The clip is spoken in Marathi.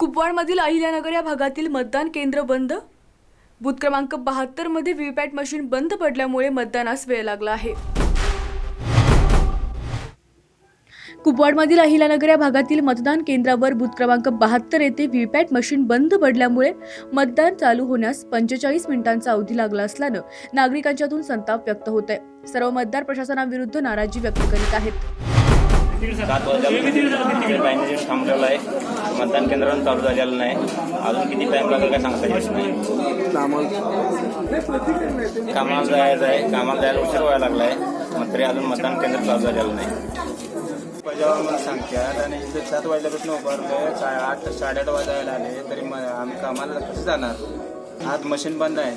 कुपवाडमधील अहिल्यानगर या भागातील मतदान केंद्र बंद? बूथ क्रमांक बहात्तरमध्ये व्हीव्हीपॅट मशीन बंद पडल्यामुळे मतदानास वेळ लागला आहे. कुपवाडमधील अहिल्यानगर या भागातील मतदान केंद्रावर बूथ क्रमांक बहात्तर येथे व्हीव्हीपॅट मशीन बंद पडल्यामुळे मतदान चालू होण्यास पंचेचाळीस मिनिटांचा अवधी लागला असल्यानं नागरिकांच्यातून संताप व्यक्त होत आहे सर्व मतदार प्रशासनाविरुद्ध नाराजी व्यक्त करीत आहेत. सात वाजल्यापासून तिकडे थांबलेला आहे मतदान केंद्रावर चालू झालेलं नाही अजून किती टाईम लागेल काय सांगता येत नाही कामाला जायचं आहे कामाला जायला उशीर व्हायला लागला आहे मग तरी अजून मतदान केंद्र चालू झालेलं नाही बजावा मला सांगतात आणि इथे सात वाजल्यापासून उभारलोय सा आठ साडेआठ वाजायला आले तरी मग आम्ही कामाला कसं जाणार? आज मशीन बंद आहे.